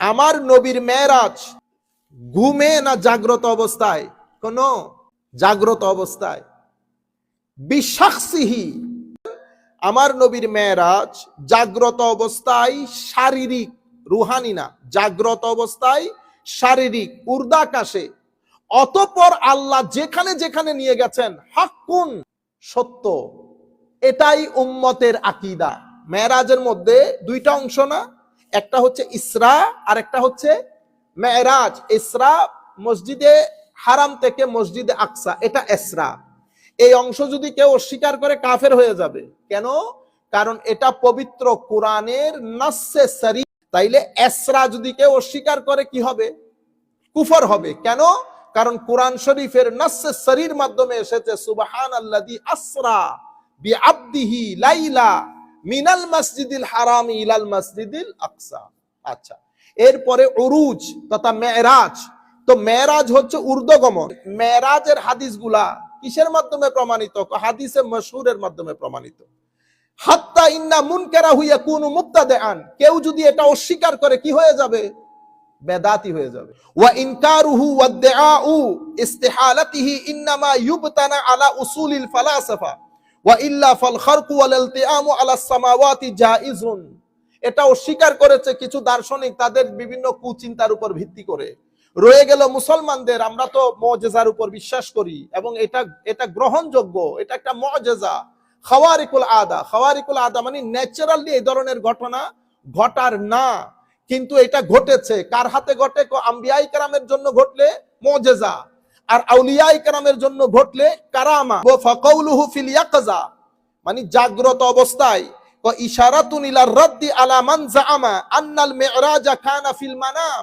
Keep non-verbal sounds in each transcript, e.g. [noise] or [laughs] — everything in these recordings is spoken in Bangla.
আমার নবীর মেয়েরাজ ঘুমে না জাগ্রত অবস্থায়? কোন জাগ্রত অবস্থায়। বিশ্বাসিহি আমার নবীর মেয়েরাজ জাগ্রত অবস্থায় শারীরিক, রুহানি না, জাগ্রত অবস্থায় শারীরিক, উর্দাকাশে। অতপর আল্লাহ যেখানে যেখানে নিয়ে গেছেন, হাক্কুন, সত্য। এটাই উম্মতের আকিদা। মেয়েরাজের মধ্যে দুইটা অংশ না? একটা হচ্ছে ইসরা আর একটা হচ্ছে মেয়েরাজ। ইসরা মসজিদে হারাম থেকে মসজিদে আকসা, এটা এসরা। এই অংশ যদি কেউ অস্বীকার করে, কাফের হয়ে যাবে। কেন? কারণ এটা পবিত্র কোরআনের নাসে সারি। তাইলে এসরা যদি কেউ অস্বীকার করে, কি হবে? কুফর হবে। কেন? কারণ কোরআন শরীফের নাসে সারির মাধ্যমে এসেছে সুবহান আল্লাদি আসরা বি আব্দিহি লাইলা। মিনাল মসজিদিল হারাম ইলাল মসজিদিল আকসা। আচ্ছা এরপরে উরুজ তথা মেরাজ তো মেরাজ হচ্ছে ঊর্ধ্বগমন। মেরাজের হাদিসগুলা কিসের মাধ্যমে প্রমাণিত? হাদিসে মশহুরের মাধ্যমে প্রমাণিত। হাত্তা ইন্না মুনকারা হুইয়া কুনু মুক্তাদেআন কেউ যদি এটা অস্বীকার করে, কি হয়ে যাবে? বেদাতি হয়ে যাবে। ওয়া ইনকারুহু ওয়াদআউ ইস্তিহালাতিহি ইন্নামা ইউবতানা আলা উসুলিল ফালাসাফা। ওয়া ইল্লা ফাল খারকু ওয়াল ইলতিআমু আলা সামাওয়াতি জাইজুন। এটা অস্বীকার করেছে কিছু দার্শনিক, তাদের বিভিন্ন কুচিন্তার উপর ভিত্তি করে। রয়ে গেল মুসলমানদের, আমরা তো মজেজার উপর বিশ্বাস করি এবং এটা এটা গ্রহণযোগ্য, এটা একটা মজেজা। খাওয়ারিকুল আদা খাওয়ারিকুল আদা মানে ন্যাচারালি এই ধরনের ঘটনা ঘটার না, কিন্তু এটা ঘটেছে। কার হাতে ঘটে? আম্বিয়াই কারামের জন্য ঘটলে মজেজা। আর আউলিয়াই কারামের জন্য ঘটলে কারামা, ও ফাকাউলুহু ফিল ইয়াকজা মানে জাগ্রত অবস্থায়, ও ইশারাতুন ইলা রাদ্দি আলা মান জাআমা আন্নাল মিরাজা কানা ফিল মানাম।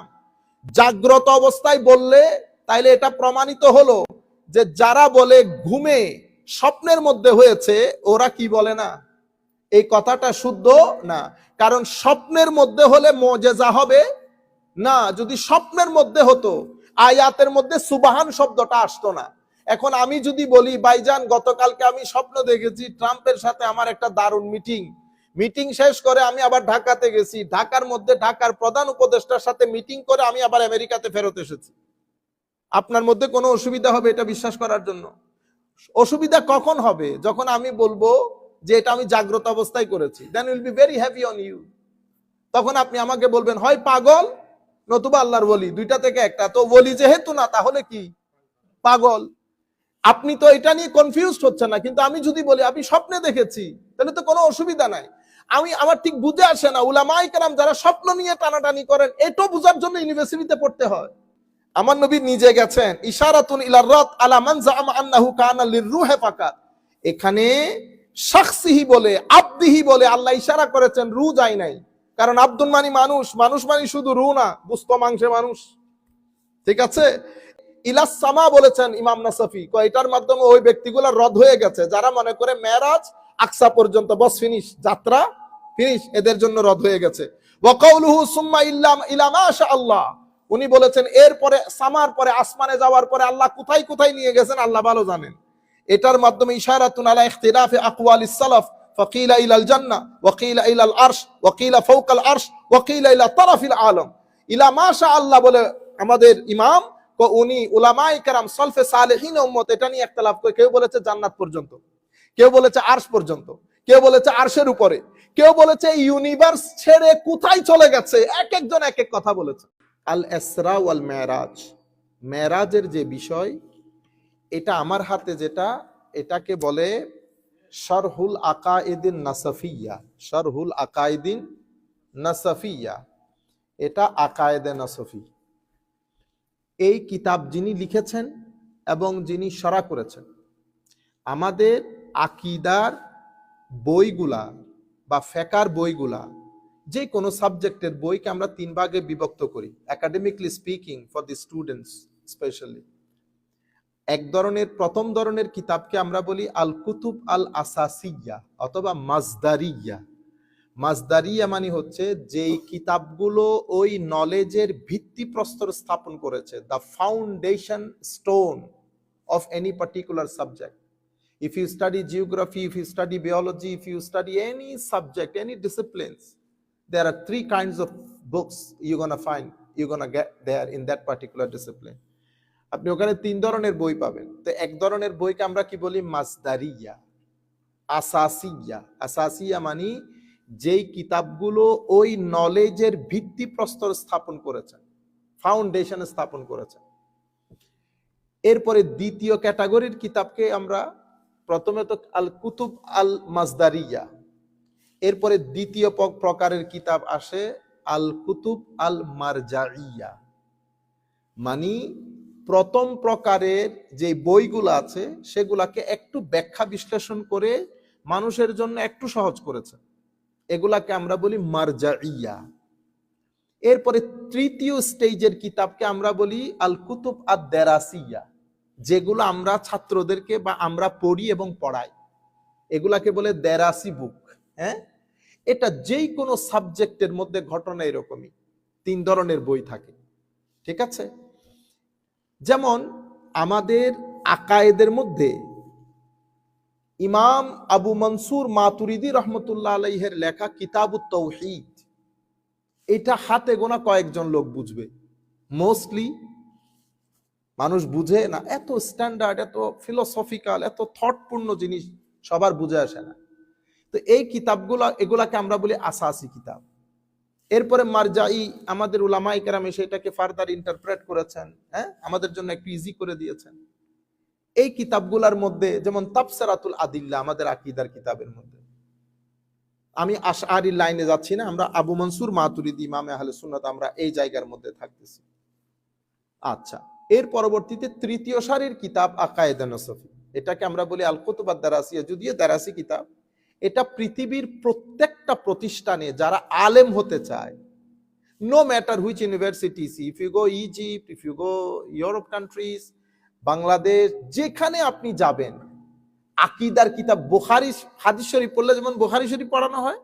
জাগ্রত অবস্থায় বললে, তাইলে এটা প্রমাণিত হলো যে যারা বলে ঘুমে স্বপ্নের মধ্যে হয়েছে, ওরা কি বলে না? এই কথাটা শুদ্ধ না? কারণ স্বপ্নের মধ্যে হলে মজেজা হবে? না, যদি স্বপ্নের মধ্যে হতো আয়াতের মধ্যে সুবাহান শব্দটা আসতো না। এখন আমি যদি বলি বাইজান গতকালকে আমি স্বপ্ন দেখেছি ট্রাম্পের সাথে আমার একটা দারুণ মিটিং। মিটিং শেষ করে আমি আবার ঢাকাতে গেছি। ঢাকার মধ্যে ঢাকার প্রধান উপদেষ্টার সাথে মিটিং করে আমি আবার আমেরিকাতে ফেরত এসেছি। আপনার মধ্যে কোনো অসুবিধা হবে এটা বিশ্বাস করার জন্য? অসুবিধা কখন হবে? যখন আমি বলব যে এটা আমি জাগ্রত অবস্থায় করেছি। Then will be very happy on you তখন আপনি আমাকে বলবেন, হয় পাগল নতুবা আল্লাহর বলি দুইটা থেকে একটা। তো বলি যেহেতু না, তাহলে কি? পাগল। আপনি তো এটা নিয়ে কনফিউজ হচ্ছে না, কিন্তু আমি যদি বলি, আমি স্বপ্নে দেখেছি, তাহলে তো কোনো অসুবিধা নাই। আমি, আমার ঠিক বুঝে আসে না উলামাই কালাম যারা স্বপ্ন নিয়ে টানাটানি করেন, এটাও বুঝার জন্য ইউনিভার্সিটিতে পড়তে হয়। আমার নবী নিজে গেছেন, ইশারাতুন ইলার রাত আলা মান জাআমা আন্নাহু কানা লিররুহে ফাকাত। এখানে শাখসিহি বলে, আব্দিহি বলে আল্লাহ ইশারা করেছেন, রু যায় নাই। কারণ আব্দুল মানি মানুষ মানুষ মানি শুধু রু না, বুস্ত মাংসে মানুষ। ঠিক আছে? ইলাস সামা বলেছেন ইমাম নাসাফি। এটার মাধ্যমে ওই ব্যক্তিগুলো রদ হয়ে গেছে। যারা মনে করে মেরাজ আকসা পর্যন্ত, বস ফিনিশ, যাত্রা ফিনিশ, এদের জন্য রদ হয়ে গেছে। আল্লাহ। উনি বলেছেন, এরপরে, সামার পরে, আসমানে যাওয়ার পরে আল্লাহ কোথায় কোথায় নিয়ে গেছেন, আল্লাহ ভালো জানেন। এটার মাধ্যমে ইশারাতুন আলা ইখতিলাফি আকওয়ালিস সালাফ। ফাকিলা ইলাল জান্নাহ ওয়াকিলা ইলাল আরশ, ওয়াকিলা ফাওকাল আরশ, ওয়াকিলা ইলা তারাফিল আলম। ইলা মাশা আল্লাহ বলে আমাদের ইমাম উনি উলামায়ে কেরাম সলফে সালেহিন উম্মত, এটা নিয়ে ইখতিলাফ করে। কেউ বলেছে জান্নাত পর্যন্ত, কেউ বলেছে আরশ পর্যন্ত, কেউ বলেছে আরশের উপরে, কেউ বলেছে ইউনিভার্স ছেড়ে কোথায় চলে গেছে এক একজন এক এক কথা বলেছে। আল এসরা ওয়াল মেরাজ, মেরাজের যে বিষয়, এটা আমার হাতে যেটা, এটাকে বলে শরহুল আকাইদিন নাসাফিয়া, শরহুল আকাইদিন নাসাফিয়া, এটা আকায়েদে নাসফি। এই কিতাব যিনি লিখেছেন এবং যিনি সরা করেছেন, আমাদের আকিদার বইগুলা বা ফেকার বইগুলা, যে কোনো সাবজেক্টের বইকে আমরা তিন ভাগে বিভক্ত করি academically speaking for the students specially এক ধরনের, প্রথম ধরনের কিতাবকে আমরা বলি আল কুতুব আল আসাসিয়া অথবা মাজদারিয়া মাজদারিয়া মানে হচ্ছে যেই কিতাবগুলো ওই নলেজের ভিত্তি প্রস্তর স্থাপন করেছে the foundation stone of any particular subject if you study geography if you study biology if you study any subject any disciplines there are three kinds of books you gonna fine you gonna get there in that particular discipline আপনি ওখানে তিন ধরনের বই পাবেন। তো এক ধরনের বইকে আমরা কি বলি? মাসদারিয়া। আসাসিয়া। আসাসিয়া মানে যেই কিতাবগুলো ওই নলেজের ভিত্তি প্রস্তর স্থাপন করেছেন ফাউন্ডেশন স্থাপন করেছেন। এরপরে দ্বিতীয় ক্যাটাগরির কিতাবকে আমরা প্রথমে তো আল কুতুব আল মাজদারিয়া এরপরে দ্বিতীয় প্রকারের কিতাব আসে আল কুতুব আল মারজাইয়া মানে প্রথম প্রকারের যে বইগুলো আছে, সেগুলাকে একটু ব্যাখ্যা বিশ্লেষণ করে মানুষের জন্য একটু সহজ করেছে। এগুলাকে আমরা বলি মারজাইয়া। এরপরে তৃতীয় স্টেজের কিতাবকে আমরা বলি আল কুতুব আদ দেরাসিয়া যেগুলো আমরা ছাত্রদেরকে বা আমরা পড়ি এবং পড়াই। এগুলাকে বলে দেরাসি বুক হ্যাঁ? এটা যেই কোনো সাবজেক্টের মধ্যে ঘটনা এরকমই, তিন ধরনের বই থাকে। ঠিক আছে? যেমন আমাদের আকায়েদের মধ্যে ইমাম আবু মনসুর মাতুরিদি রহমতুল্লাহ আলাইহের লেখা কিতাবুত তৌহিদ। এটা হাতে গোনা কয়েকজন লোক বুঝবে। মোস্টলি মানুষ বুঝে না, এত স্ট্যান্ডার্ড এত ফিলোসফিক্যাল এত থটপূর্ণ জিনিস সবার বুঝে আসে না। তো এই কিতাবগুলো, এগুলাকে আমরা বলি আসাসি কিতাব। এরপরে মারজাই আমাদের উলামাই কেরামে সেটাকে ফার্দার ইন্টারপ্রেট করেছেন হ্যাঁ? আমাদের জন্য একটু ইজি করে দিয়েছেন। এই কিতাবগুলোর মধ্যে, যেমন তাফসিরাতুল আদিল্লা, আমাদের আকীদার কিতাবের মধ্যে। আমি আশআরি লাইনে যাচ্ছি না, আমরা আবু মনসুর মাতুরিদি, ইমামে আহলে সুন্নাত, আমরা এই জায়গার মধ্যে থাকতেছি। আচ্ছা এর পরবর্তীতে তৃতীয় সারির কিতাব আকায়েদে নসফি। এটাকে আমরা বলি আল কুতুবাদ দারাসিয়া, যদিও দারাসি কিতাব। এটা পৃথিবীর প্রত্যেকটা প্রতিষ্ঠানে যারা আলেম হতে চায় no matter which universities if you go Egypt if you go Europe countries Bangladesh যেখানে আপনি যাবেন, আকিদার কিতাব, বুখারি হাদিস শরীফ পড়লে যেমন বুখারি শরীফ পড়ানো হয়,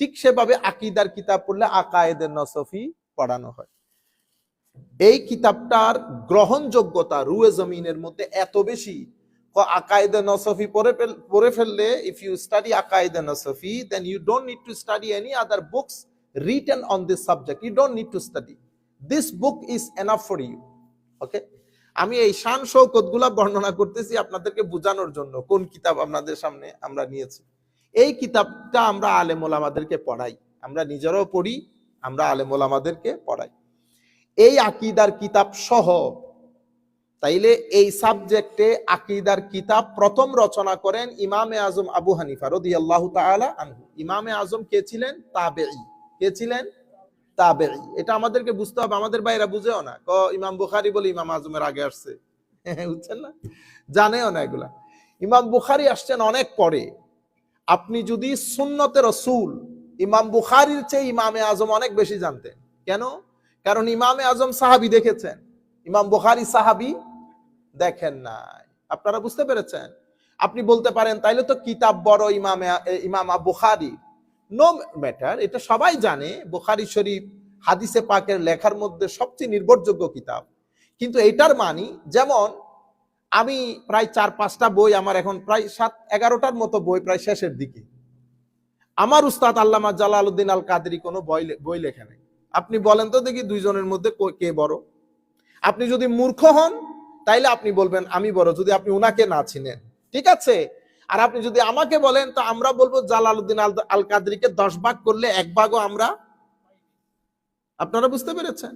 ঠিক সেভাবে আকিদার কিতাব পড়লে আকায়েদের নসফি পড়ানো হয়। এই কিতাবটার গ্রহণযোগ্যতা রুয়ে জমিনের মধ্যে এত বেশি আকায়েদে নসফি পড়ে পড়ে ফেললে if you study আকায়েদে Nasafi then you don't need to study any other books written on this subject you don't need to study this book is enough for you okay আমি এই শান শৌকতগুলা বর্ণনা করতেছি আপনাদেরকে বোঝানোর জন্য, কোন কিতাব আপনাদের সামনে আমরা নিয়েছি। এই কিতাবটা আমরা আলেম আমাদেরকে পড়াই। আমরা নিজেরাও পড়ি, আমরা আলেম আমাদেরকে পড়াই। এই আকিদার কিতাব সহ তাইলে এই সাবজেক্টে আকিদার কিতাব প্রথম রচনা করেন ইমামে আজম আবু হানিফা রদি আল্লাহ আনহু। ইমামে আজম কে ছিলেন? তাবেঈ। কে ছিলেন? তাবেঈ। এটা আমাদেরকে বুঝতে হবে, আমাদের বাইরা বুঝেও না। ক, ইমাম বুখারি বলে ইমাম আজমের আগে আসছে। [laughs] বুঝছেন না? জানেও না এগুলা। ইমাম বুখারি আসছেন অনেক পরে। আপনি যদি সুন্নতে রসুল, ইমাম বুখারির চেয়ে ইমামে আজম অনেক বেশি জানতেন। কেন? কারণ ইমামে আজম সাহাবি দেখেছেন। ইমাম বুখারি সাহাবি দেখেন নাই। আপনারা বুঝতে পেরেছেন? আপনি বলতে পারেন, তাইলে তো কিতাব বড় ইমামে ইমাম বুখারি। নো ম্যাটার এটা সবাই জানে, বুখারি শরীফ হাদিসে পাকের লেখার মধ্যে সবচেয়ে নির্ভরযোগ্য কিতাব। কিন্তু এটার মানি, যেমন, আমি প্রায় চার, পাঁচটা বই আমার এখন প্রায় সাত, এগারোটার মতো বই প্রায় শেষের দিকে। আমার উস্তাদ আল্লামা জালালউদ্দিন আল কাদরি কোনো বই বই লেখে নাই। আপনি বলেন তো দেখি দুইজনের মধ্যে কে বড়? আপনি যদি মূর্খ হন তাইলে আপনি বলবেন, আমি বড়, যদি আপনি উনাকে না চিনেন। ঠিক আছে? আর আপনি যদি আমাকে বলেন, তো আমরা বলব জালালউদ্দিন আল আল কাদরিকে দশ ভাগ করলে এক ভাগও আমরা আপনারা বুঝতে পেরেছেন?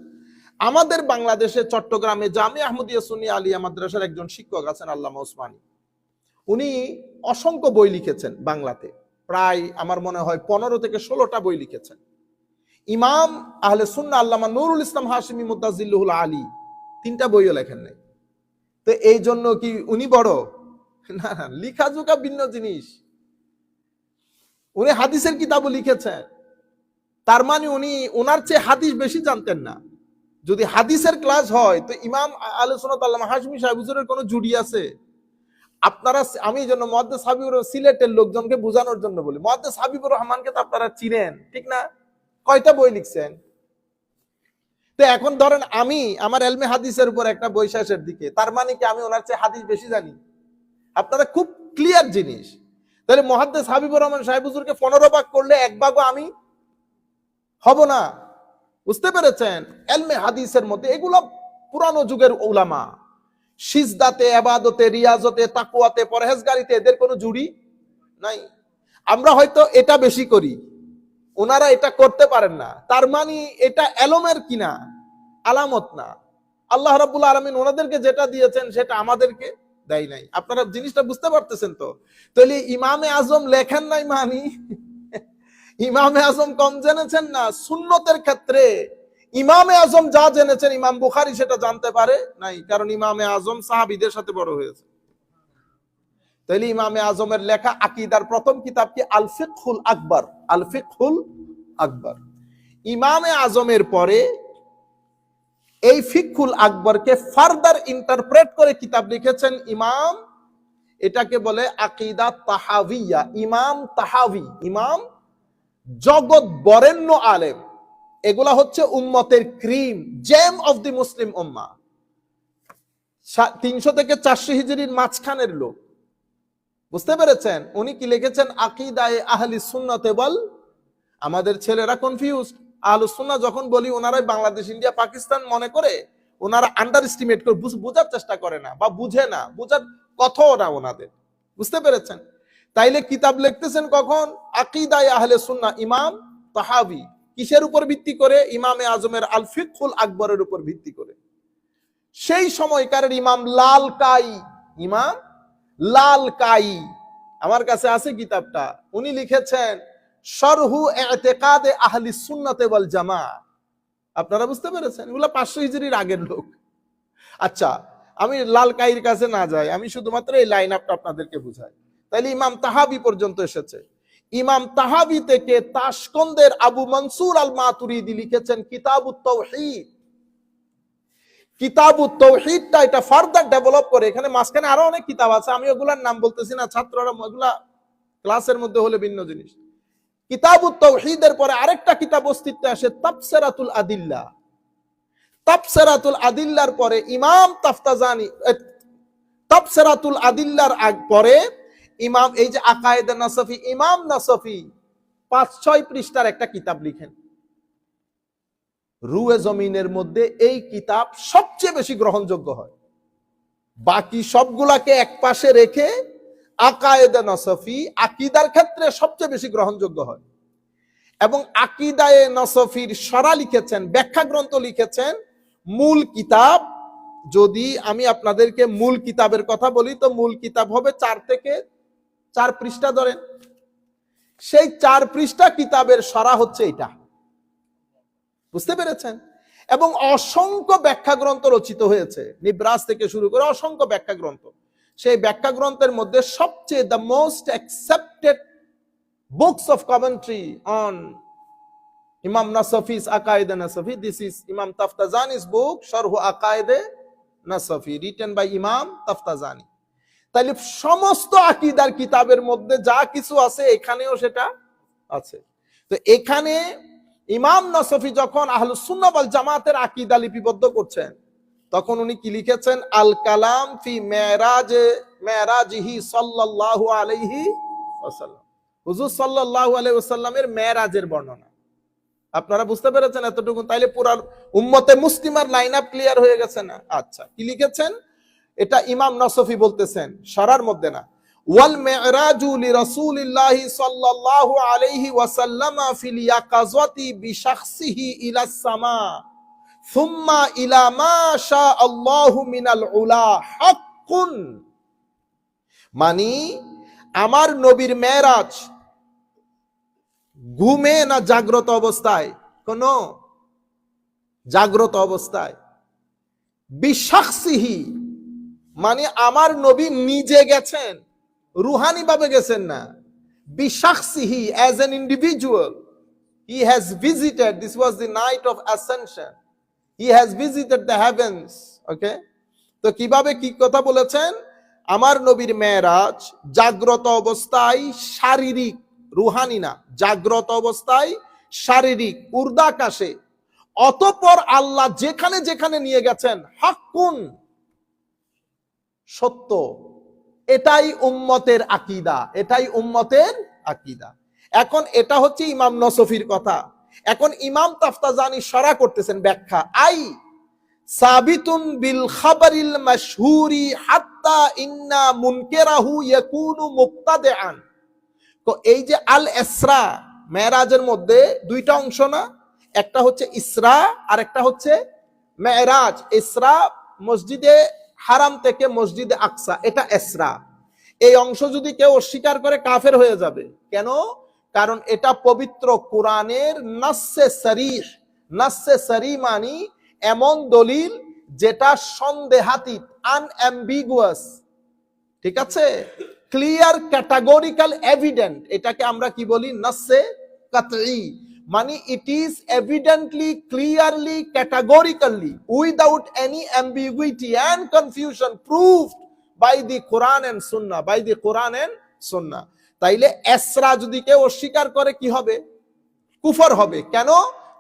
আমাদের বাংলাদেশে চট্টগ্রামে জামি আহমদিয়া সুনি আলিয়া মাদ্রাসার একজন শিক্ষক আছেন আল্লামা ওসমানী। উনি অসংখ্য বই লিখেছেন বাংলাতে। প্রায় আমার মনে হয় পনেরো থেকে ষোলোটা বই লিখেছেন। ইমাম আহলে সুন্না আল্লামা নুরুল ইসলাম হাশিমি মুদাজিল্লুল আলী তিনটা বইও লেখেন নাই। তো এই জন্য কি উনি বড়? না না লিখা জোকা ভিন্ন জিনিস। উনি হাদিসের কিতাবও লিখেছেন। তার মানে উনি ওনার চেয়ে হাদিস বেশি জানতেন না। যদি হাদিসের ক্লাস হয়, তো ইমাম আলোচনা আল্লামা হাশমি সাহেব, হুজুরের কোনো জুড়ি আছে? আপনারা আমি জন্য মহাদ্দেস হাবিবুর সিলেটের লোকজনকে বোঝানোর জন্য বলি। মহাদ্দেস হাবিবুর রহমানকে তো আপনারা চিনেন, ঠিক না? কয়টা বই লিখছেন? তো এখন ধরেন আমি আমার এলমে হাদিসের উপর একটা বই শেষের দিকে, তার মানে কি আমি ওনার চেয়ে হাদিস বেশি জানি? আপনারা খুব ক্লিয়ার জিনিস। তাহলে মহাদ্দেস হাবিবুর রহমান সাহেব হুজুরকে পনেরো ভাগ করলে এক ভাগও আমি হব না। বুঝতে পেরেছেন? এলমে হাদিসের মধ্যে এগুলো পুরানো যুগের ওলামা সিজদাতে আবাদতে রিয়াজতে তাকুয়াতে পরহেজগারিতে এদের কোনো জুড়ি নাই। আমরা হয়তো এটা বেশি করি। ওনারা এটা করতে পারেন না। তার মানে এটা এলমের কিনা, আলামত না। আল্লাহ রাব্বুল আলমিন ওনাদেরকে যেটা দিয়েছেন সেটা আমাদেরকে দেয় নাই। আপনারা জিনিসটা বুঝতে পারতেছেন তো? তাহলে ইমামে আজম লেখেন নাই মানি? ইমামে আজম কম জেনেছেন না? সুন্নতের ক্ষেত্রে ইমামে আজম যা জেনেছেন, ইমাম বুখারি সেটা জানতে পারে নাই। কারণ ইমামে আজম সাহাবিদের সাথে বড় হয়েছে। তাইলে ইমামে আজমের লেখা আকিদার প্রথম কিতাব কি আল ফিকহুল আকবর? আল ফিকহুল আকবর। ইমামে আজমের পরে এই ফিকহুল আকবরকে ফার্দার ইন্টারপ্রেট করে কিতাব লিখেছেন ইমাম, এটাকে বলে আকিদা তাহাবিয়া, ইমাম তাহাবি, ইমাম জগৎ বরেণ্য আলেম। এগুলা হচ্ছে উম্মতের cream gem of the Muslim উম্মা তিনশো থেকে চারশো হিজড়ির মাঝখানের লোক। বুঝতে পেরেছেন? উনি কি লিখেছেন? আকিদায় আহলি সুন্নতে বল আমাদের ছেলেরা কনফিউজ আহলু সুন্না যখন বলি, ওনারাই বাংলাদেশ, ইন্ডিয়া, পাকিস্তান মনে করে, ওনারা আন্ডার এস্টিমেট করে, বুঝ- বোঝার চেষ্টা করে না বা বুঝে না। বুঝার কথাও না ওনাদের। বুঝতে পেরেছেন? তাইলে কিতাব লিখতেছেন কখন? আকিদায় আহলে সুন্না ইমাম তাহাবি। কিসের উপর ভিত্তি করে? ইমামে আজমের আল ফিকুল আকবরের উপর ভিত্তি করে। সেই সময়কারের ইমাম লাল কাই। ইমাম লাল কাই। আমার কাছে আছে কিতাবটা। উনি লিখেছেন সরহু এতেকাদে আহলি সুন্নাতে ওয়াল জামা। আপনারা বুঝতে পেরেছেন? এগুলো পাঁচশো হিজড়ির আগের লোক। আচ্ছা আমি লাল কাইর কাছে না যাই, আমি শুধুমাত্র এই লাইন আপটা আপনাদেরকে বুঝাই। তাইলে ইমাম তাহাবি পর্যন্ত এসেছে। ইমাম তাহাবি থেকে তাশকন্দের আবু মনসুর আল মাতুরিদি লিখেছেন কিতাবুত তৌহিদ কিতাবুত তৌহিদটা এটা ফার্দার ডেভেলপ করে। এখানে মাঝখানে আরও অনেক কিতাব আছে আমি ওগুলার নাম বলতেছি না ছাত্ররা ওগুলা ক্লাসের মধ্যে হলে ভিন্ন জিনিস। কিতাবুত তৌহিদের পরে আরেকটা কিতাব অস্তিত্বে আসে তাফসিরাতুল আদিল্লা। তাফসিরাতুল আদিল্লার পরে ইমাম তাফতাজানি এ, তাফসিরাতুল আদিল্লার আগ পরে ইমাম এই যে আকায়েদ নাসফি ইমাম নাসফি পাঁচ ছয় পৃষ্ঠার একটা কিতাব লিখেন। রুয়ে জমিনের মধ্যে এই কিতাব সবচেয়ে বেশি গ্রহণযোগ্য হয়। বাকি সবগুলাকে এক পাশে রেখে আকায়েদে নসফি আকিদার ক্ষেত্রে সবচেয়ে বেশি গ্রহণযোগ্য হয়। এবং আকিদায়ে নসফির সরা লিখেছেন ব্যাখ্যা গ্রন্থ লিখেছেন মূল কিতাব। যদি আমি আপনাদেরকে মূল কিতাবের কথা বলি, তো মূল কিতাব হবে চার থেকে চার পৃষ্ঠা ধরেন। সেই চার পৃষ্ঠা কিতাবের সরা হচ্ছে এটা। বুঝতে পেরেছেন? এবং অসংখ্য ব্যাখ্যা গ্রন্থ রচিত হয়েছে। নিব্রাস থেকে শুরু করে অসংখ্য ব্যাখ্যা গ্রন্থ সেই ব্যাখ্যা গ্রন্থের মধ্যে সবচেয়ে the most accepted books of commentary on ইমাম নাসফিস আকায়েদে নাসফি দিস ইজ ইমাম তাফতাজানিস বুক শরহু আকায়েদে নাসফি রিটেন বাই ইমাম তাফতাজানি তাইলে সমস্ত আকিদার কিতাবের মধ্যে যা কিছু আছে, এখানেও সেটা আছে। তো এখানে ইমাম নসফি যখন আহলুস সুন্নাহ জামাতের আকিদা লিপিবদ্ধ করছেন, তখন উনি কি লিখেছেন? আল কালাম ফি মেরাজ, মেরাজিহি সাল্লাল্লাহু আলাইহি ওয়াসাল্লাম। হুজুর সাল্লাল্লাহু আলাইহি ওয়াসাল্লামের মেরাজের বর্ণনা। আপনারা বুঝতে পেরেছেন এতটুকু? তাইলে পুরা উম্মতে মুসলিমার লাইন আপ ক্লিয়ার হয়ে গেছে না? আচ্ছা কি লিখেছেন? এটা ইমাম নসফি বলতেছেন, সারার মধ্যে না। ওয়াল মিরাজু লিরাসূলিল্লাহি সাল্লাল্লাহু আলাইহি ওয়াসাল্লাম ফিল ইয়াকাযাতি বিশাখসিহি ইলা সামা ইলা মা আল্লাহু মিনাল উলা হাক্কুন। মানি আমার নবীর মেরাজ ঘুমে না জাগ্রত অবস্থায়? কোন জাগ্রত অবস্থায়। বিশ্বাসিহি মানে আমার নবী নিজে গেছেন। রুহানি ভাবে গেছেন না। বিশ্বাসিহি as an individual he has visited this was the night of ascension he has visited the heavens okay তো কীভাবে কি কথা বলেছেন? আমার নবীর মেয়েরাজ জাগ্রত অবস্থায় শারীরিক, রুহানি না, জাগ্রত অবস্থায় শারীরিক উর্দাকাশে অতপর আল্লাহ যেখানে যেখানে নিয়ে গেছেন, হাক্কুন, সত্য। এটাই উম্মতের আকিদা, এটাই উম্মতের আকিদা। এখন এটা হচ্ছে ইমাম নসফির কথা। এখন ইমাম তাফতাজানি সরা করতেছেন ব্যাখ্যা, আই সাবিতুন বিল খাবারিল মাশহুরি হাত্তা ইন্না মুনকিরাহু ইয়াকুনু মুবতাদিআন। তো এই যে আল ইসরা মেরাজের মধ্যে দুইটা অংশ না? একটা হচ্ছে ইসরা আর একটা হচ্ছে মেরাজ ইসরা মসজিদে হারাম থেকে মসজিদে আকসা, এটা এসরা। এই অংশ যদি কেউ অস্বীকার করে, কাফের হয়ে যাবে। কেন? কারণ এটা পবিত্র কোরআনের নাসে সরিহ। নাসে সরি মানি এমন দলিল যেটা সন্দেহাতীত আনঅ্যাম্বিগুয়াস ঠিক আছে? ক্লিয়ার ক্যাটাগরিক্যাল এভিডেন্ট এটাকে আমরা কি বলি? নাসে কাতঈ। মানে it is evidently clearly categorically without any ambiguity and confusion proved by the Quran and Sunnah by the Quran and Sunnah তাইলে এসরা যদি কেউ অস্বীকার করে, কি হবে? কুফর হবে। কেন?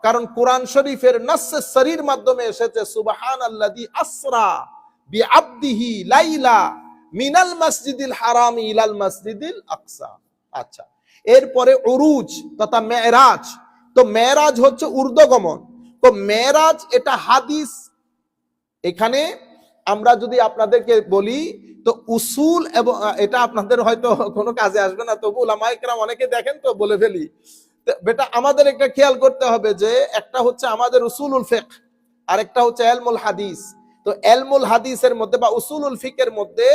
কারণ কোরআন শরীফের নাসে সরির মাধ্যমে এসেছে সুবহান আল্লাদি আসরা বি আব্দিহি লাইলা মিনাল মসজিদিল হারাম ইলাল মসজিদিল আকসা। আচ্ছা এরপরে উরুজ তথা মেরাজ তো মেরাজ হচ্ছে ঊর্ধ্বগমন। তো মেরাজ এটা হাদিস। এখানে আমরা যদি আপনাদেরকে বলি, তো উসুল এবং, এটা আপনাদের হয়তো কোনো কাজে আসবে না, তবু উলামাইকরাম অনেকে দেখেন তো, বলে ফেলি। বেটা, আমাদের একটা খেয়াল করতে হবে যে, একটা হচ্ছে আমাদের উসুলুল ফিক আর একটা হচ্ছে এলমুল হাদিস। তো এলমুল হাদিসের মধ্যে বা উসুলুল ফিকের মধ্যে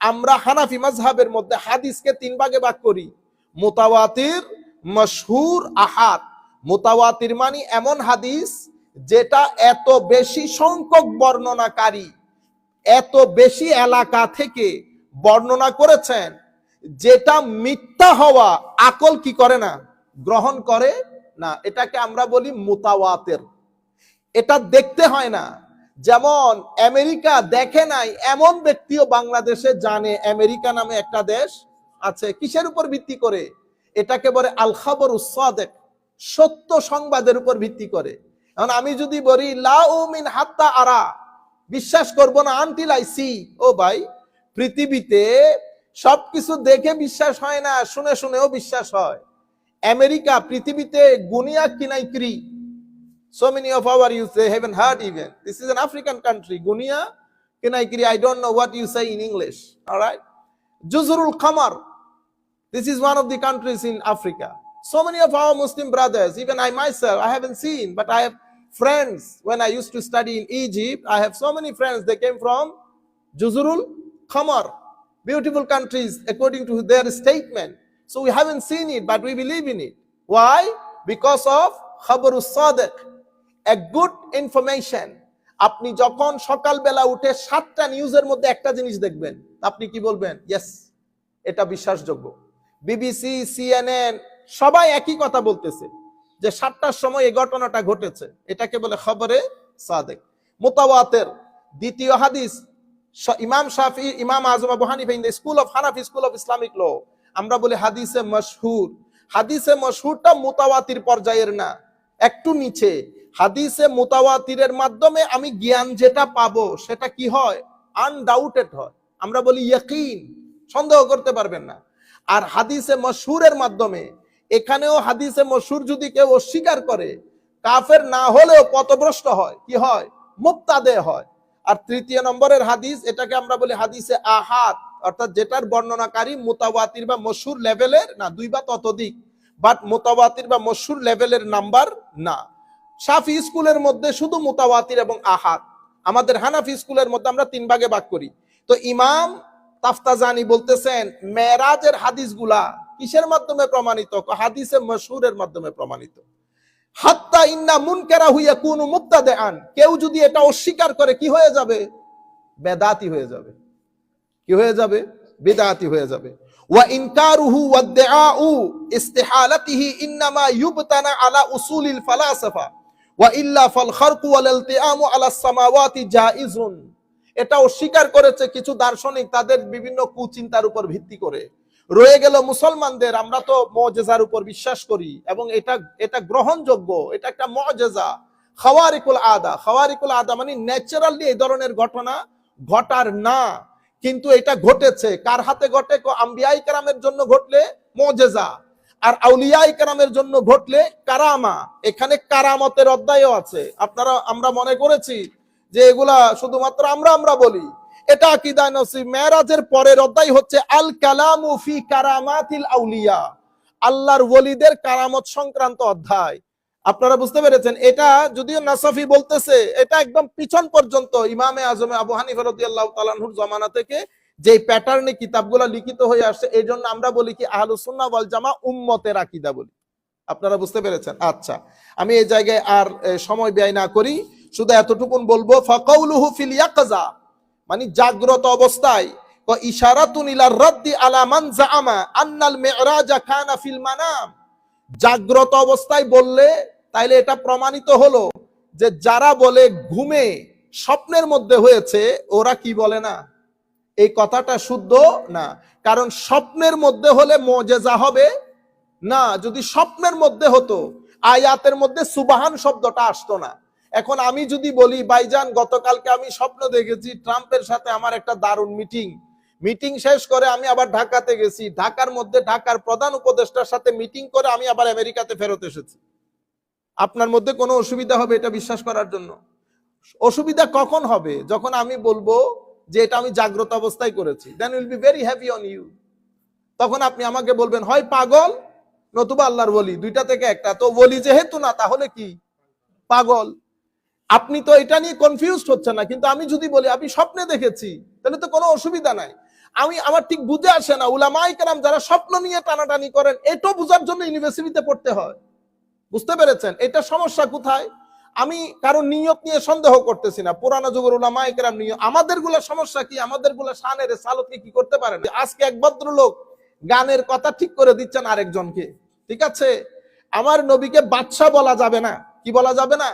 আমরা হানাফি মাযহাবের মধ্যে হাদিসকে তিন ভাগে ভাগ করি। মুতাওয়াতির, মশহুর, আহাদ। মুতাওয়াতির মানে এমন হাদিস যেটা এত বেশি সংখ্যক বর্ণনাকারী, এত বেশি এলাকা থেকে বর্ণনা করেছেন যেটা মিথ্যা হওয়া আকল কি করে না? গ্রহণ করে না। এটাকে আমরা বলি মোতাওয়াতের। এটা দেখতে হয় না। যেমন আমেরিকা দেখে নাই, এমন ব্যক্তিও বাংলাদেশে জানে, আমেরিকা নামে একটা দেশ আছে, কিসের উপর ভিত্তি করে? এটাকে বলে আল খবর উসাদেক সত্য সংবাদের উপর ভিত্তি করে। এখন আমি যদি বলি লাউমিন হাত্তা আরা, বিশ্বাস করব না আনটিল আই সি ও ভাই, পৃথিবীতে সবকিছু দেখে বিশ্বাস হয় না, শুনে শুনেও বিশ্বাস হয়। আমেরিকা পৃথিবীতে Guinea Conakry so many of our you say heaven heard even this is an African country Guinea Conakry I don't know what you say in English alright জুজরুল খামার this is one of the countries in Africa so many of our muslim brothers even i myself i haven't seen but i have friends when i used to study in egypt i have so many friends they came from juzurul qamar beautiful countries according to their statement so we haven't seen it but we believe in it why because of khabarus sadiq a good information আপনি যখন সকালবেলা উঠে সাতটা নিউজের মধ্যে একটা জিনিস দেখবেন আপনি কি বলবেন ইয়েস এটা বিশ্বাসযোগ্য বিবিসি সিএনএন সবাই একই কথা বলতেছে যে সাতটার সময় এই ঘটনাটা ঘটেছে। এটাকে বলে খবরে সাদেক। মোতাওয়াতের দ্বিতীয় হাদিস ইমাম শাফি, ইমাম Azam Abu the school of Hanafi school of Islamic law আমরা বলি হাদিসে মশহুর। হাদিসে মশহুরটা মুতাওয়াতির পর্যায়ের না, একটু নিচে। হাদিসে মুতাওয়াতিরের মাধ্যমে আমি জ্ঞান যেটা পাবো সেটা কি হয়? আনডাউটেড হয়। আমরা বলি ইয়াকিন, সন্দেহ করতে পারবেন না। আর হাদিসে মশহুরের মাধ্যমে এখানেও হাদিসে মশহুর যদি কেউ অস্বীকার করে, কাফের না হলেও পথভ্রষ্ট হয়, কি হয়? মুক্তাদে হয়। আর তৃতীয় নম্বরের হাদিস, এটাকে আমরা বলি হাদিসে আহাত, অর্থাৎ যেটার বর্ণনাকারী মুতাওয়াতির বা মশুর লেভেলের না, দুই বা ততোধিক, বাট মুতাওয়াতির বা মশুর লেভেলের নাম্বার না। শাফি স্কুলের মধ্যে শুধু মোতাবাতির এবং আহাত। আমাদের হানাফি স্কুলের মধ্যে আমরা তিন ভাগে ভাগ করি। তো ইমাম তাফতাজানি বলতেছেন মেরাজের হাদিসগুলা কিসের মাধ্যমে প্রমাণিত? হাদিসে মশহুরের মাধ্যমে প্রমাণিত। হাত্তা ইন্না মুনকেরা হুইয়া কুনু মুক্তাদেআন কেউ যদি এটা অস্বীকার করে, কি হয়ে যাবে? বেদাতি হয়ে যাবে। কি হয়ে যাবে? বেদাতি হয়ে যাবে। ওয়া ইনকারুহু ইস্তিহালাতিহি ইন্নামা ইউবতানা আলা উসুলিল ওয়া ইল্লা ফাল খারকু ওয়াল ইলতিআমু আলা সামাওয়াতি জাইজুন। এটা অস্বীকার করেছে কিছু দার্শনিক, তাদের বিভিন্ন কুচিন্তার উপর ভিত্তি করে। রয়ে গেল মুসলমানদের, আমরা তো মজেজার উপর বিশ্বাস করি এবং এটা এটা গ্রহণযোগ্য, এটা একটা মজেজা। খাওয়ারিকুল আদা খাওয়ারিকুল আদা মানে ন্যাচারালি এই ধরনের ঘটনা ঘটার না, কিন্তু এটা ঘটেছে। কার হাতে ঘটে? আম্বিয়াই কারামের জন্য ঘটলে মজেজা, আর আউলিয়াই কারামের জন্য ঘটলে কারামা। এখানে কারামতের অধ্যায়ও আছে। আপনারা, আমরা মনে করেছি যে এগুলা শুধুমাত্র আমরা আমরা বলি। এটা আকিদা নসিব। মেরাজের পরের অধ্যায় হচ্ছে, আল কালামু ফি কারামাতিল আউলিয়া। আল্লাহর ওলিদের কারামত সংক্রান্ত অধ্যায়। আপনারা বুঝতে পেরেছেন, এটা যদিও নাসাফি বলতেছে, এটা একদম পিছন পর্যন্ত ইমামে আজমে আবু হানিফা রাদিয়াল্লাহু তাআলার জমানা থেকে যে প্যাটার্নে কিতাবগুলো লিখিত হয়ে আসছে, এই জন্য আমরা বলি কি আহলুস সুন্নাহ ওয়াল জামা উম্মতের আকীদা বলি। আপনারা বুঝতে পেরেছেন? আচ্ছা আমি এই জায়গায় আর সময় ব্যয় না করি, শুধু এতটুকুন বলব, ফাকাউলুহু ফিল ইয়াকজা। মানে জাগ্রত অবস্থায় ইশারাতুন ইলা রাদ্দি আলা মান জাআমা আন্নাল মি'রাজা কানা ফিল মানাম। জাগ্রত অবস্থায় বললে তাইলে এটা প্রমাণিত হলো যে যারা বলে ঘুমে স্বপ্নের মধ্যে হয়েছে, ওরা কি বলে না? এই কথাটা শুদ্ধ না। কারণ স্বপ্নের মধ্যে হলে মজেজা হবে না। যদি স্বপ্নের মধ্যে হতো, আয়াতের মধ্যে সুবাহান শব্দটা আসতো না। এখন আমি যদি বলি বাইজান গতকালকে আমি স্বপ্ন দেখেছি ট্রাম্পের সাথে আমার একটা দারুণ মিটিং। মিটিং শেষ করে আমি আবার ঢাকাতে গেছি। ঢাকার মধ্যে ঢাকার প্রধান উপদেষ্টার সাথে মিটিং করে আমি আবার আমেরিকাতে ফেরত এসেছি। আপনার মধ্যে কোনো অসুবিধা হবে এটা বিশ্বাস করার জন্য? অসুবিধা কখন হবে? যখন আমি বলব যে এটা আমি জাগ্রত অবস্থায় করেছি। Then will be very happy on you তখন আপনি আমাকে বলবেন, হয় পাগল, নতুবা আল্লাহর বলি দুইটা থেকে একটা। তো বলি যেহেতু না, তাহলে কি? পাগল। আপনি তো এটা নিয়ে কনফিউজড হচ্ছে না, কিন্তু আমি যদি বলি আমি স্বপ্নে দেখেছি তাহলে তো কোনো অসুবিধা নাই। আমি, আমার ঠিক বুঝে আসে না উলামাই কেরাম যারা স্বপ্ন নিয়ে টানাটানি করেন, এটাও বোঝার জন্য ইউনিভার্সিটিতে পড়তে হয়। বুঝতে পেরেছেন? এটা সমস্যা কোথায়? আমি কারও নিয়ত নিয়ে সন্দেহ করতেছি না। পুরানো যুগের উলামা একরাম নিয়ত আমাদেরগুলা সমস্যা কি? আমাদেরগুলা শানের সালতকে কি করতে পারে না? আজকে এক ভদ্রলোক গানের কথা ঠিক করে দিচ্ছেন আরেকজনকে। ঠিক আছে? আমার নবীকে বাদশাহ বলা যাবে না। কি বলা যাবে না?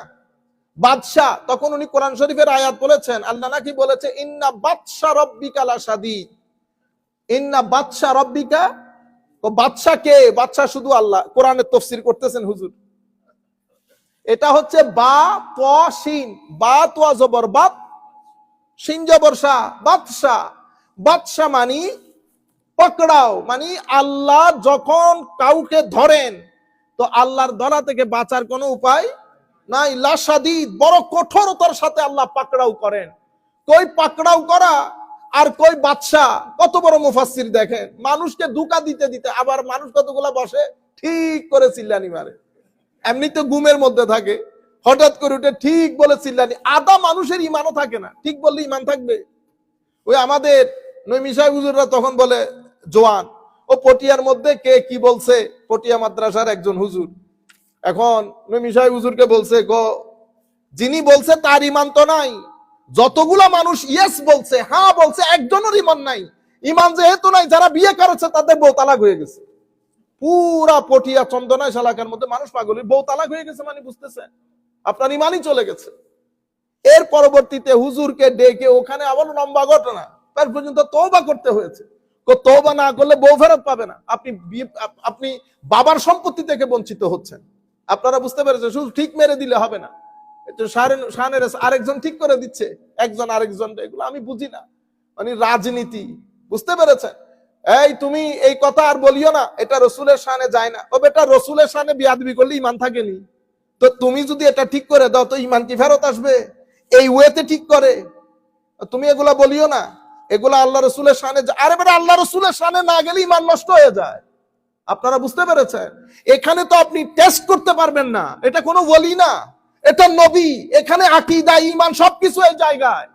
বাদশাহ, তখন উনি কোরআন শরীফের আয়াত বলেছেন, আল্লাহ নাকি বলেছে, ইন্না বাদশা রব্বিকা লাসাদি ইন্না বাদশা রব্বিকা, ও বাদশা কে? বাদশা শুধু আল্লাহ। কোরআনের তফসির করতেছেন হুজুর। এটা হচ্ছে বা শিন। বা তোয়া জবর, বাত। শিন, জবর শাহ বাদশাহ বাদশা মানি পকড়াও মানে আল্লাহ যখন কাউকে ধরেন, তো আল্লাহর ধরা থেকে বাঁচার কোনো উপায় নাই লাসাদিদ বড় কঠোরতার সাথে আল্লাহ পাকড়াও করেন। কই পাকড়াও করা আর কই বাদশা কত বড় মুফাসসির দেখেন। মানুষকে দুকা দিতে দিতে আবার মানুষ কতগুলা বসে? ঠিক করে চিল্লানি মারে। এমনিতে গুমের মধ্যে থাকে। হঠাৎ করে উঠে ঠিক বলে চিল্লানি। আদা মানুষের ইমানও থাকে না। ঠিক বললে ইমান থাকবে। ওই আমাদের নৈমিশাই হুজুররা তখন বলে, জোয়ান, ও পটিয়ার মধ্যে কে কি বলছে? পটিয়া মাদ্রাসার একজন হুজুর। এখন নৈমিশাই হুজুরকে বলছে, গো, যিনি বলছে তার ইমান তো নাই। যতগুলা মানুষ ইয়েস বলছে হ্যাঁ বলছে, একজনের ইমান নাই। ইমান যেহেতু নাই, যারা বিয়ে করেছে তাদের বউ তালাক হয়ে গেছে। পুরা পটিয়া চন্দনায় শালাকার মধ্যে মানুষ পাগলের বউ তালাক হয়ে গেছে মানে বুঝতেছে আপনার ইমানই চলে গেছে। এর পরবর্তীতে হুজুরকে ডেকে ওখানে আবার লম্বা ঘটনা। তার পর্যন্ত তৌবা করতে হয়েছে। তৌবা না করলে বউ ফেরত পাবে না। আপনি আপনি বাবার সম্পত্তি থেকে বঞ্চিত হচ্ছেন। আপনারা বুঝতে পেরেছেন, শুধু ঠিক মেরে দিলে হবে না। আরেকজন ঠিক করে দিচ্ছে, একজন আরেকজন, এগুলো আমি বুঝি না। মানে রাজনীতি, বুঝতে পেরেছেন? এই তুমি এই কথা আর বলিও না, এটা রসুলের শানে যায় না। ও বেটা, রসুলের শানে বিয়াদবি করলে ইমান থাকেনি তো তুমি যদি এটা ঠিক করে দাও, তো ইমান কি ফেরত আসবে? এই ওয়েতে ঠিক করে। তুমি এগুলা বলিও না, এগুলা আল্লাহ রসুলের যা- আরে বেটা, আল্লাহ রসুলের শানে না গেলে ইমান নষ্ট হয়ে যায়। আপনারা বুঝতে পেরেছেন? এখানে তো আপনি টেস্ট করতে পারবেন না। এটা কোনো বলি না। এটা নবী। এখানে আকিদা ইমান সবকিছু এই জায়গায়।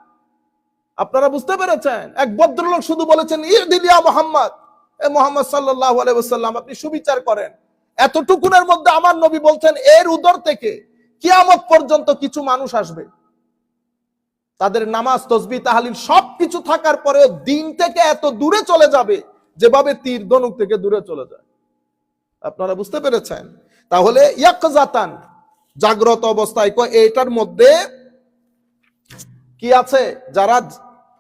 আপনারা বুঝতে পেরেছেন? এক ভদ্রলোক শুধু বলেছেন ইরদিলিয়া মোহাম্মদ। এ মোহাম্মদ সাল্লাহ আলাইসাল্লাম আপনি সুবিচার করেন। এতটুকুনের মধ্যে আমার নবী বলছেন, এর উদর থেকে কিয়ামত পর্যন্ত কিছু মানুষ আসবে। তাদের নামাজ তসবি তাহালিল সবকিছু থাকার পরেও দিন থেকে এত দূরে চলে যাবে, যেভাবে তীর, ধনুক থেকে দূরে চলে যায়। আপনারা বুঝতে পেরেছেন? তাহলে ইয়াকজাতান, জাগ্রত অবস্থায় এটার মধ্যে কি আছে? যারা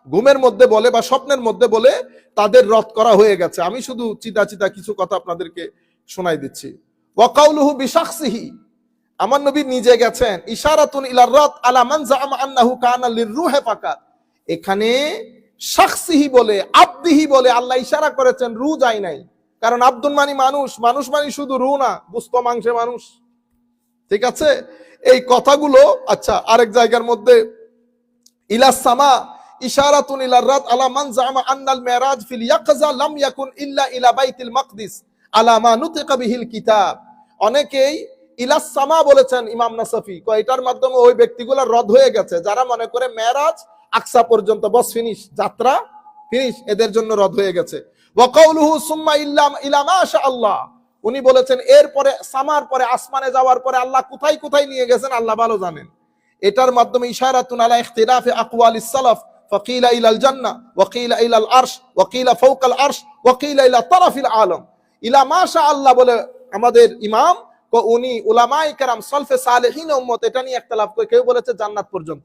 ঘুমের মধ্যে বলে বা স্বপ্নের মধ্যে বলে, তাদের রদ করা হয়ে গেছে। আমি শুধু চিতা চিতা কিছু কথা আপনাদেরকে শোনাই দিচ্ছি। ওয়াকাউলুহু বিশাখসিহি, আমার নবী নিজে গেছেন, ইশারাতুন ইলার রদ আলা মান জাআমা আন্নাহু কানা লিররুহে ফাকাত। এখানে শাখসিহি বলে, আব্দিহি বলে আল্লাহ ইশারা করেছেন, রু যায় নাই। কারণ আব্দুল মানি মানুষ মানুষ মানি শুধু রু না, বুস্ত মাংসে মানুষ। ঠিক আছে? এই কথাগুলো আচ্ছা আরেক জায়গার মধ্যে ইলাস সামা ইশারাতুন ইলার রাত আলা জামা আন্নাল মিরাজ ফিল ইয়াকজা লাম ইয়াকুন ইল্লা ইলা বাইতিল অনেকেই ইলাস সামা বলেছেন ইমাম এটার মাধ্যমে ওই ব্যক্তিগুলো রদ হয়ে গেছে, যারা মনে করে মেরাজ আকসা পর্যন্ত বস ফিনিশ, যাত্রা ফিনিশ, এদের জন্য রদ হয়ে গেছে। ওয়া কাউলুহু সুম্মা ইল্লা ইলা মা শা আল্লাহ উনি বলেছেন এরপরে সামার পরে আসমানে যাওয়ার পরে আল্লাহ কোথায় কোথায় নিয়ে গেছেন আল্লাহ ভালো জানেন এটার মাধ্যমে ইশারাতুন আলা ইখতিলাফি আকওয়ালিস সালাফ فقيل الى الجنه وقيل الى العرش وقيل فوق العرش وقيل الى طرف العالم ইলা মা শা আল্লাহ বলে আমাদের ইমাম কো উনি উলামায়ে কেরাম সলফে সালেহিন উম্মত এটা নিয়ে ইখতিলাফ করে কেউ বলেছে জান্নাত পর্যন্ত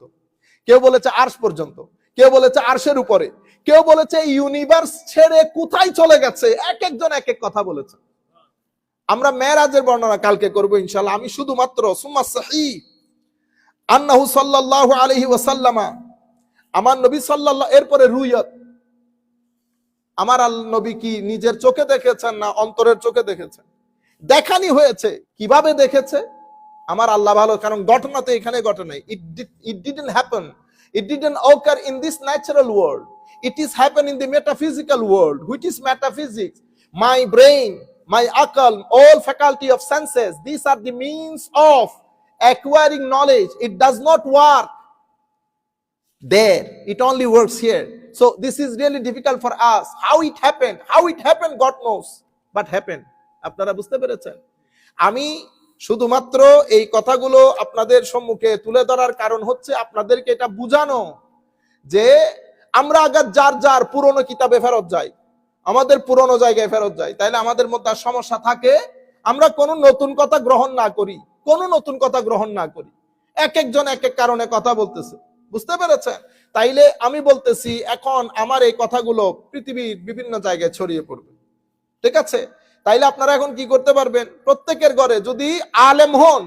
কেউ বলেছে আরশ পর্যন্ত কেউ বলেছে আরশের উপরে কেউ বলেছে, ইউনিভার্স ছেড়ে কোথায় চলে গেছে? এক একজন এক এক কথা বলেছে। আমরা মেরাজের বর্ণনা কালকে করব ইনশাআল্লাহ। আমি শুধুমাত্র আন্নাহু সাল্লাল্লাহু আলাইহি ওয়াসাল্লামা, আমার নবী সাল্লাল্লাহ, এরপরে রুইয়ত। আমার আল নবী কি নিজের চোখে দেখেছেন না অন্তরের চোখে দেখেছেন? দেখানি হয়েছে। কীভাবে দেখেছে? আমার আল্লাহ ভালো, কারণ ঘটনা তো এখানে ঘটে নাই। It it didn't happen it didn't occur in this natural world. It is happen in the metaphysical world which is metaphysics my brain my akal all faculty of senses these are the means of acquiring knowledge it does not work there it only works here so this is really difficult for us how it happened how it happened god knows but happened আপনারা বুঝতে পেরেছেন আমি শুধুমাত্র এই কথাগুলো আপনাদের সম্মুখে তুলে ধরার কারণ হচ্ছে আপনাদেরকে এটা বুঝানো যে আমরা আগে যার যার পুরনো কিতাবে ফেরত যাই, আমাদের পুরনো জায়গায় ফেরত যাই, তাইলে আমাদের মধ্যে সমস্যা থাকে? আমরা কোনো নতুন কথা গ্রহণ না করি, কোনো নতুন কথা গ্রহণ না করি। এক একজন এক এক কারণে কথা বলতেছে, বুঝতে পেরেছেন? তাইলে আমি বলতেছি, এখন আমার এই কথাগুলো পৃথিবীর বিভিন্ন জায়গায় ছড়িয়ে পড়বে। ঠিক আছে? তাইলে আপনারা এখন কি করতে পারবেন? প্রত্যেকের ঘরে যদি আলেম হন,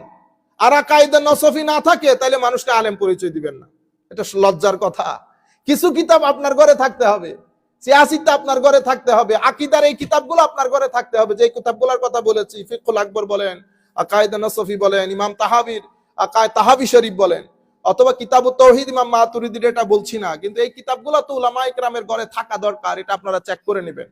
আর কায়দা নসফি না থাকে, তাইলে মানুষকে আলেম পরিচয় দিবেন না। এটা লজ্জার কথা। কিছু কিতাব আপনার ঘরে থাকতে হবে। সিয়াসিতে আপনার ঘরে থাকতে হবে। আকিদার এই কিতাবগুলো আপনার ঘরে থাকতে হবে। যে কিতাবগুলোর কথা বলেছি ফিকুল আকবর বলেন, আকায়দা বলেন, ইমাম তাহাবির, আকায় তাহাবি শরীফ বলেন, অথবা কিতাব তৌহিদ ইমাম মাতুরিদির এটা বলছি না। কিন্তু এই কিতাবগুলো তো উলামা ইকরামের ঘরে থাকা দরকার, এটা আপনারা চেক করে নেবেন।